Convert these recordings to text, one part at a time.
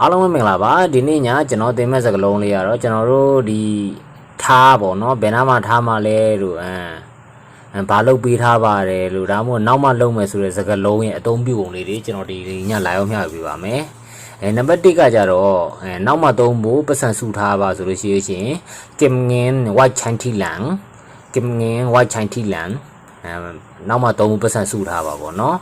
အားလုံးပဲမင်္ဂလာပါဒီနေ့ညကျွန်တော်သင်မဲ့စကားလုံးလေးကတော့ကျွန်တော်တို့ဒီထားပေါ့နော်ဘယ်နာမှထားမှလဲလို့အမ်အမ်ဘာလုပ်ပေးထားပါတယ်လို့ဒါမှမဟုတ်နောက်မှလုပ်မယ်ဆိုတဲ့စကားလုံးရဲ့အသုံးပြုပုံလေးတွေကျွန်တော်ဒီညလာရောက်မျှပြပါမယ်အဲနံပါတ်1ကကြတော့အဲနောက်မှသုံးဖို့ပတ်စံစုထားပါဆိုလို့ရှိရင်ကင်ငင်း white chanti lang ကင်ငင်း white chanti lang အဲနောက်မှသုံးဖို့ပတ်စံစုထားပါပေါ့နော်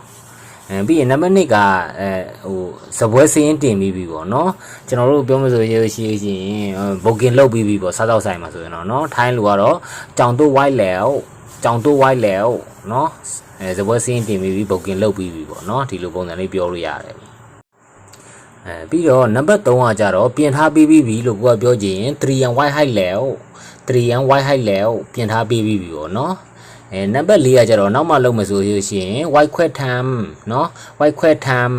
အဲပြီးရင်နံပါတ်2ကအဲဟိုစပွဲစင်းတင်ပြီးပြီပေါ့နော်ကျွန်တော်တို့ပြောမဆိုရရှိရှိရင်ဘုတ်ကင်လုတ်ပြီးပြီပေါ့စားတော့ဆိုင်မှာဆိုရင်တော့နော်ထိုင်းလူကတော့ကြောင်တို့ဝိုက်လဲကြောင်တို့ဝိုက်လဲနော်အဲစပွဲစင်းတင်ပြီးပြီဘုတ်ကင်လုတ်ပြီးပြီပေါ့နော်ဒီလိုပုံစံလေးပြောလို့ရတယ်အဲပြီးတော့နံပါတ်3ကကြတော့ပြင်ထားပြီးပြီလို့ကိုကပြောချင်3 and white height လဲ3 and white height လဲပြင်ထားပြီးပြီပေါ့နော် အဲနံပါတ်4ကကြတော့နောက်မှလုံးမယ်ဆိုလို့ရှိရင် white quet time เนาะ white quet time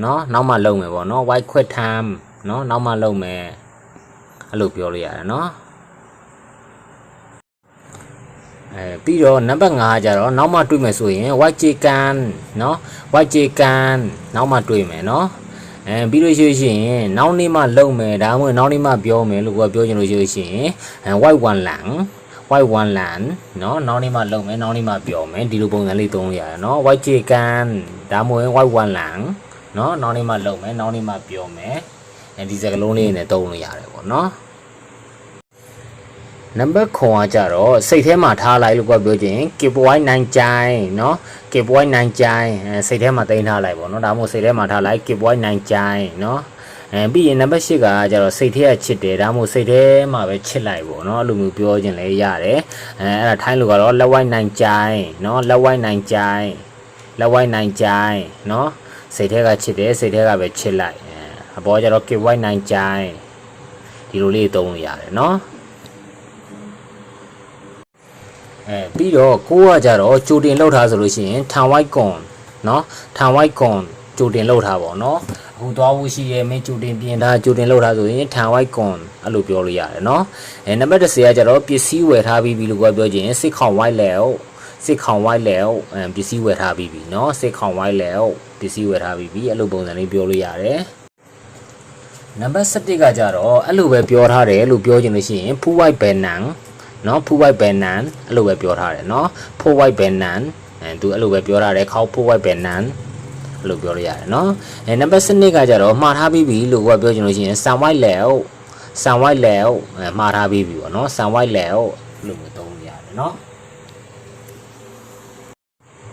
เนาะနောက်မှလုံးမယ်ပေါ့เนาะ white quet time เนาะနောက်မှလုံးမယ်အဲ့လိုပြောလို့ရတယ်เนาะအဲပြီးတော့နံပါတ်5ကကြတော့နောက်မှတွေ့မယ်ဆိုရင် white chicken เนาะ white chicken နောက်မှတွေ့မယ်เนาะအဲပြီးလို့ရှိလို့ရှိရင်နောက်နေ့မှလုံးမယ်ဒါမှမဟုတ်နောက်နေ့မှပြောမယ်လို့ကိုကပြောချင်လို့ရှိလို့ရှိရင်အဲ white one lang white one land เนาะနောက်နေ့မှလုံမယ်နောက်နေ့မှပြောမယ်ဒီလိုပုံစံလေးသုံးလို့ရတယ်เนาะ white chicken ဒါမှမဟုတ် white one land เนาะနောက်နေ့မှလုံမယ်နောက်နေ့မှပြောမယ်အဲဒီစကားလုံးလေးနဲ့သုံးလို့ရတယ်ပေါ့เนาะနံပါတ်ခွန်ကကြတော့စိတ်ထဲမှာထားလိုက်လို့ကပြောခြင်း keep white nine ကြိုင်เนาะ keep white nine ကြိုင်အဲစိတ်ထဲမှာတင်ထားလိုက်ပေါ့เนาะဒါမှမဟုတ်စိတ်ထဲမှာထားလိုက် keep white nine ကြိုင်เนาะ အဲပြီးရင်နံပါတ်၈ကကျတော့စိတ်ထဲကချစ်တယ်ဒါမှမဟုတ်စိတ်ထဲမှာပဲချစ်လိုက်ပေါ့เนาะအဲ့လိုမျိုးပြောခြင်းလည်းရတယ်အဲအဲ့ဒါထိုင်းလူကတော့လက်ဝိုင်းနိုင်ကြိုင်เนาะလက်ဝိုင်းနိုင်ကြိုင်လက်ဝိုင်းနိုင်ကြိုင်เนาะစိတ်ထဲကချစ်တယ်စိတ်ထဲကပဲချစ်လိုက်အဲအပေါ်ကျတော့ keep white နိုင်ကြိုင်ဒီလိုလေးသုံးလို့ရတယ်เนาะအဲပြီးတော့ကိုကကြတော့ကြိုတင်လောက်ထားဆိုလို့ရှိရင်ထန်ဝိုက်ကွန်เนาะထန်ဝိုက်ကွန်ကြိုတင်လောက်ထားပါเนาะ အခုသွားဖို့ရှိရဲ့မင်းကြိုတင်ပြင်ထားကြိုတင်လောက်ထားဆိုရင်ထန်ဝိုက်ကွန်အဲ့လိုပြောလို့ရတယ်เนาะအဲနံပါတ်10ကကြတော့ပစ္စည်းဝယ်ထားပြီးပြီလို့ကိုကပြောခြင်းစစ်ခေါင်ဝိုက်လဲစစ်ခေါင်ဝိုက်လဲအဲပစ္စည်းဝယ်ထားပြီးပြီเนาะစစ်ခေါင်ဝိုက်လဲပစ္စည်းဝယ်ထားပြီးပြီအဲ့လိုပုံစံလေးပြောလို့ရတယ်နံပါတ်17ကကြတော့အဲ့လိုပဲပြောထားတယ်လို့ပြောခြင်းလို့ရှိရင်ဖူးဝိုက်ဘယ်နန်နော်ဖူးဝိုက်ဘယ်နန်အဲ့လိုပဲပြောထားတယ်နော်ဖူးဝိုက်ဘယ်နန်အဲသူအဲ့လိုပဲပြောထားတယ်ခေါဖူးဝိုက် ဘယ်နန်အဲ့လိုပြောလို့ရတယ်နော်အဲနံပါတ်7ကကြတော့မှားထားပြီးပြီလို့ကိုကပြောချင်လို့ရှိရင် sun white layout sun white layout အဲမှားထားပြီးပြီပေါ့နော် sun white layout အဲ့လိုမျိုးသုံးလို့ရတယ်နော်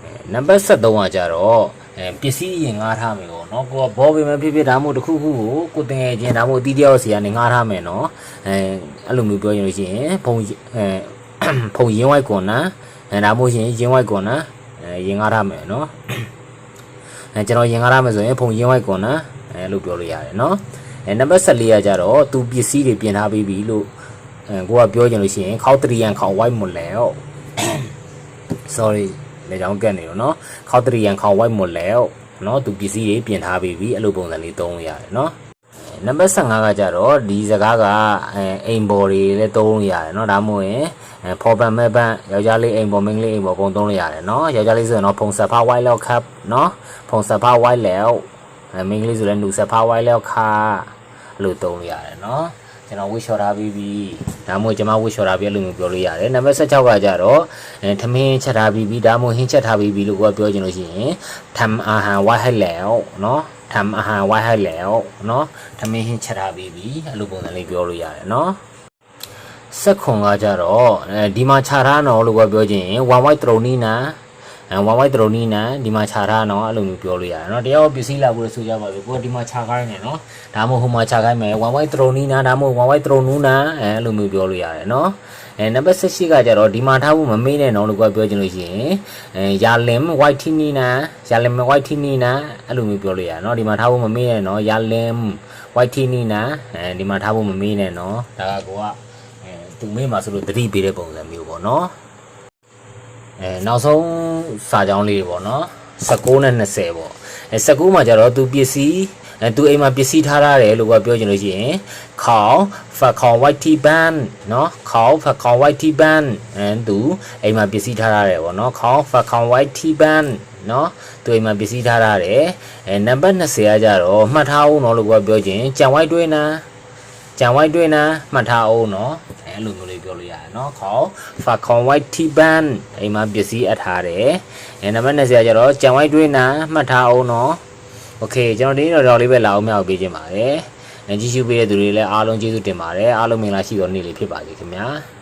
အဲနံပါတ်73ကကြတော့အဲပစ္စည်းရင်ငားထားမယ်ပေါ့နော်ကိုကဘောပေမဲ့ဖြစ်ဖြစ်ဒါမှမဟုတ်တစ်ခုခုကိုကိုတင်ငယ်ချင်းဒါမှမဟုတ်တီးတယောက်စီကနေငားထားမယ်နော်အဲအဲ့လိုမျိုးပြောရင်လို့ရှိရင်ဖုံအဲဖုံရင်းဝိုက်ကွန်နာအဲဒါမှမဟုတ်ရှင်ရင်းဝိုက်ကွန်နာအဲရင်ငားထားမယ်နော် အဲကျွန်တော်ရင်ကားရမယ်ဆိုရင်ဖုန်ရင်းဝိုက်ကွန်နော်အဲလို့ပြောလို့ရတယ်နော်အဲနံပါတ်14ကကြတော့သူပစ္စည်းတွေပြင်ထားပြီးပြီလို့အဲကိုကပြောချင်လို့ရှိရင်ခေါက်တရီယန်ခေါက်ဝိုက်မလဲ哦 sorry လေကြောင်းကက်နေရောနော်ခေါက်တရီယန်ခေါက်ဝိုက်မလဲ哦နော်သူပစ္စည်းတွေပြင်ထားပြီးပြီအဲ့လိုပုံစံလေးသုံးလို့ရတယ်နော် နံပါတ်15ကကြတော့ဒီစကားကအဲအိမ်ဘော်တွေလည်းသုံးလို့ရတယ်เนาะဒါမှမဟုတ်ရင်အဲဖော်ပန်မဲ့ပန်ယောက်ျားလေးအိမ်ဘော်မိန်းကလေးအိမ်ဘော်ပုံသုံးလို့ရတယ်เนาะယောက်ျားလေးဆိုရင်တော့ဖုံဆက်ဖားဝိုင်းလောက်ခပ်เนาะဖုံဆက်ဖားဝိုင်းလောက်အဲမိန်းကလေးဆိုလည်းနူဆက်ဖားဝိုင်းလောက်ခါအဲ့လိုသုံးလို့ရတယ်เนาะကျွန်တော်ဝှချော်ထားပြီးပြီဒါမှမဟုတ်ကျွန်မဝှချော်ထားပြီးအဲ့လိုမျိုးပြောလို့ရတယ်နံပါတ်16ကကြတော့အဲထမင်းချက်ထားပြီးပြီဒါမှမဟုတ်ဟင်းချက်ထားပြီးပြီလို့ကိုကပြောချင်လို့ရှိရင်ทำอาหารไว้ให้แล้วเนาะ ทำอาหารไว้ให้แล้วเนาะထမင်းဟင်းချက်ထားပြီးပြီအဲ့လိုပုံစံလေးပြောလို့ရတယ်เนาะစက်ခွန်ကကြတော့အဲဒီမှာခြာထားတော့လို့ကပြောချင်ရင် one white တရုံနီနာအဲ one white တရုံနီနာဒီမှာခြာထားတော့အဲ့လိုမျိုးပြောလို့ရတယ်เนาะတရားပစ္စည်းလာဖို့ဆိုကြပါစို့ကိုကဒီမှာခြာခိုင်းနေเนาะဒါမှမဟုတ်ဟိုမှာခြာခိုင်းမယ် one white တရုံနီနာဒါမှမဟုတ် one white တရုံနူနာအဲအဲ့လိုမျိုးပြောလို့ရတယ်เนาะ အဲနံပါတ်16ကကြတော့ဒီမှာထားဖို့မမေ့နဲ့တော့လို့ကပြောချင်လို့ရှိရင်အဲယာလင် white tini နာယာလင် white tini နာအဲ့လိုမျိုးပြောလို့ရနော်ဒီမှာထားဖို့မမေ့နဲ့နော်ယာလင် white tini နာအဲဒီမှာထားဖို့မမေ့နဲ့နော်ဒါကကိုကအဲသူမေ့မှာဆိုလို့သတိပေးတဲ့ပုံစံမျိုးပေါ့နော်အဲနောက်ဆုံးစာကြောင်းလေးတွေပေါ့နော်19နဲ့20ပေါ့အဲ19မှာကျတော့သူပစ္စည်း အဲသူအိမ်မှာပစ္စည်းထားရတယ်လို့ကပြောချင်လို့ရှိရင်ခေါင်ဖက်ခေါင် white tea band เนาะခေါင်ဖက်ခေါင် white tea band အဲသူအိမ်မှာပစ္စည်းထားရတယ်ပေါ့เนาะခေါင်ဖက်ခေါင် white tea band เนาะသူအိမ်မှာပစ္စည်းထားရတယ်အဲနံပါတ်20ကကြတော့မှတ်ထားအောင်เนาะလို့ကပြောချင်ကြံ white တွင်းနာကြံ white တွင်းနာမှတ်ထားအောင်เนาะအဲအဲ့လိုမျိုးလေးပြောလို့ရတယ်เนาะခေါင်ဖက်ခေါင် white tea band အိမ်မှာပစ္စည်းအပ်ထားတယ်အဲနံပါတ်20ကကြတော့ကြံ white တွင်းနာမှတ်ထားအောင်เนาะ โอเคကျွန်တော်ဒီနေ့တော့တော်လေးပဲလာအောင်မြောက်ပေးခြင်းပါတယ်။အဲကြည့်ရှုပေးတဲ့သူတွေလည်းအားလုံးကျေးဇူးတင်ပါတယ်။အားလုံးမင်္ဂလာရှိသောနေ့လေးဖြစ်ပါစေခင်ဗျာ။